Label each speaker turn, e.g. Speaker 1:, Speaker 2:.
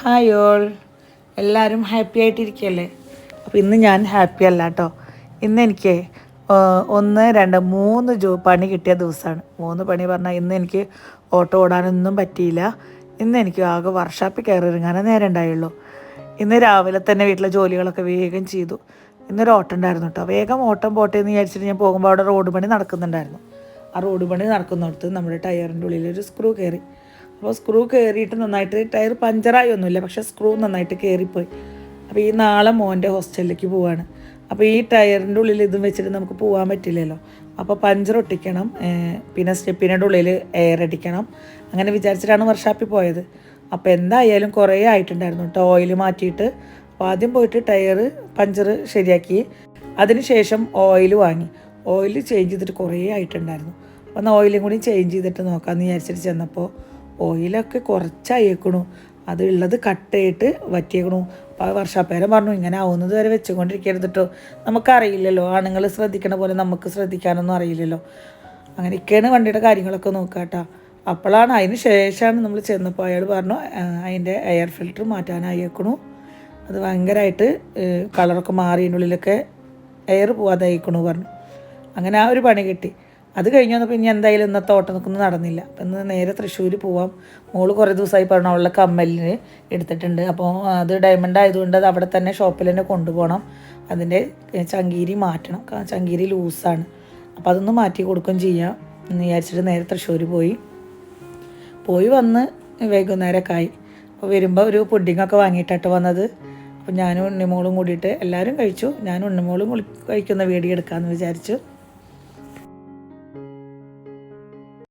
Speaker 1: Hi all എല്ലാവരും happy ആയിട്ടിരിക്കല്ലേ? അപ്പോൾ ഇന്ന് ഞാൻ ഹാപ്പി അല്ല കേട്ടോ ഇന്ന് എനിക്ക് ഒന്ന് രണ്ട് മൂന്ന് ജോ പണി കിട്ടിയ ദിവസമാണ് മൂന്ന് പണി പറഞ്ഞാൽ ഇന്ന് എനിക്ക് ഓട്ടോ ഓടാനൊന്നും പറ്റിയില്ല. ഇന്ന് എനിക്ക് ആകെ വർഷാപ്പിൽ കയറി ഇറങ്ങാനേ നേരം ഉണ്ടായുള്ളൂ. ഇന്ന് രാവിലെ തന്നെ വീട്ടിലെ ജോലികളൊക്കെ വേഗം ചെയ്തു. ഇന്നൊരു ഓട്ടം ഉണ്ടായിരുന്നു കേട്ടോ വേഗം ഓട്ടം പോട്ടെ എന്ന് വിചാരിച്ചിട്ട് ഞാൻ പോകുമ്പോൾ അവിടെ റോഡ് പണി നടക്കുന്നുണ്ടായിരുന്നു. ആ റോഡ് പണി നടക്കുന്നിടത്ത് നമ്മുടെ ടയറിന്റെ ഉള്ളിൽ ഒരു സ്ക്രൂ കയറി. അപ്പോൾ സ്ക്രൂ കയറിയിട്ട് നന്നായിട്ട് ടയർ പഞ്ചറായി ഒന്നുമില്ല പക്ഷേ സ്ക്രൂ നന്നായിട്ട് കയറിപ്പോയി അപ്പോൾ ഈ നാളെ മോന്റെ ഹോസ്റ്റലിലേക്ക് പോവാണ്. അപ്പോൾ ഈ ടയറിന്റെ ഉള്ളിൽ ഇതും വെച്ചിട്ട് നമുക്ക് പോകാൻ പറ്റില്ലല്ലോ. അപ്പോൾ പഞ്ചർ ഒട്ടിക്കണം. പിന്നെ സ്റ്റെപ്പിന്റെ ഉള്ളിൽ എയർ അടിക്കണം. അങ്ങനെ വിചാരിച്ചിട്ടാണ് വർഷാപ്പിൽ പോയത്. അപ്പോൾ എന്തായാലും കുറേ ആയിട്ടുണ്ടായിരുന്നു കേട്ടോ ഓയിൽ മാറ്റിയിട്ട് അപ്പോൾ ആദ്യം പോയിട്ട് ടയർ പഞ്ചർ ശരിയാക്കി. അതിനുശേഷം ഓയിൽ വാങ്ങി. ഓയിൽ ചേഞ്ച് ചെയ്തിട്ട് കുറേ ആയിട്ടുണ്ടായിരുന്നു. അപ്പോൾ എന്നാൽ ഓയിലും കൂടി ചേഞ്ച് ചെയ്തിട്ട് നോക്കാമെന്ന് വിചാരിച്ചിട്ട് ചെന്നപ്പോൾ ഓയിലൊക്കെ കുറച്ചായേക്കണു. അത് ഉള്ളത് കട്ട് ചെയ്തിട്ട് വറ്റിയേക്കണു. അപ്പോൾ വർഷാപ്പേരം പറഞ്ഞു ഇങ്ങനെ ആവുന്നത് വരെ വെച്ചുകൊണ്ടിരിക്കരുത് കേട്ടോ നമുക്കറിയില്ലല്ലോ. ആണുങ്ങൾ ശ്രദ്ധിക്കണ പോലെ നമുക്ക് ശ്രദ്ധിക്കാനൊന്നും അറിയില്ലല്ലോ. അങ്ങനെയൊക്കെയാണ് വണ്ടിയുടെ കാര്യങ്ങളൊക്കെ നോക്കുക കേട്ടോ അപ്പോഴാണ് അതിന് ശേഷമാണ് നമ്മൾ ചെന്നപ്പോൾ അയാൾ പറഞ്ഞു "ആ, അതിന്റെ എയർ ഫിൽറ്റർ മാറ്റാനായേക്കണു. അത് ഭയങ്കരമായിട്ട് കളറൊക്കെ മാറിയതിനുള്ളിലൊക്കെ ഉള്ളിലൊക്കെ എയർ പോവാതായിക്കണു പറഞ്ഞു. അങ്ങനെ ആ ഒരു പണി കിട്ടി. അത് കഴിഞ്ഞ് വന്നപ്പോൾ ഇനി എന്തായാലും ഇന്നത്തെ ഓട്ടം നിൽക്കുന്നത് നടന്നില്ല. അപ്പം ഇന്ന് നേരെ തൃശ്ശൂർ പോവാം. മോൾ കുറേ ദിവസമായി പറഞ്ഞു അവളുടെ കമ്മലിന് എടുത്തിട്ടുണ്ട്. അപ്പോൾ അത് ഡയമണ്ട് ആയതുകൊണ്ട് അത് അവിടെ തന്നെ ഷോപ്പിൽ തന്നെ കൊണ്ടുപോകണം. അതിന്റെ ചങ്കീരി മാറ്റണം. ചങ്കീരി ലൂസാണ്. അപ്പോൾ അതൊന്ന് മാറ്റി കൊടുക്കുകയും ചെയ്യാം. എന്ന് വിചാരിച്ചിട്ട് നേരെ തൃശ്ശൂർ പോയി. പോയി വന്ന് വൈകുന്നേരമൊക്കെ ആയി. അപ്പോൾ വരുമ്പോൾ ഒരു പുഡിങ്ങൊക്കെ വാങ്ങിയിട്ടിട്ട് വന്നത്. അപ്പോൾ ഞാനും ഉണ്ണിമോളും കൂടിയിട്ട് എല്ലാവരും കഴിച്ചു. ഞാൻ ഉണ്ണിമോളും കഴിക്കുന്ന വീഡിയോ എടുക്കാമെന്ന് വിചാരിച്ചു.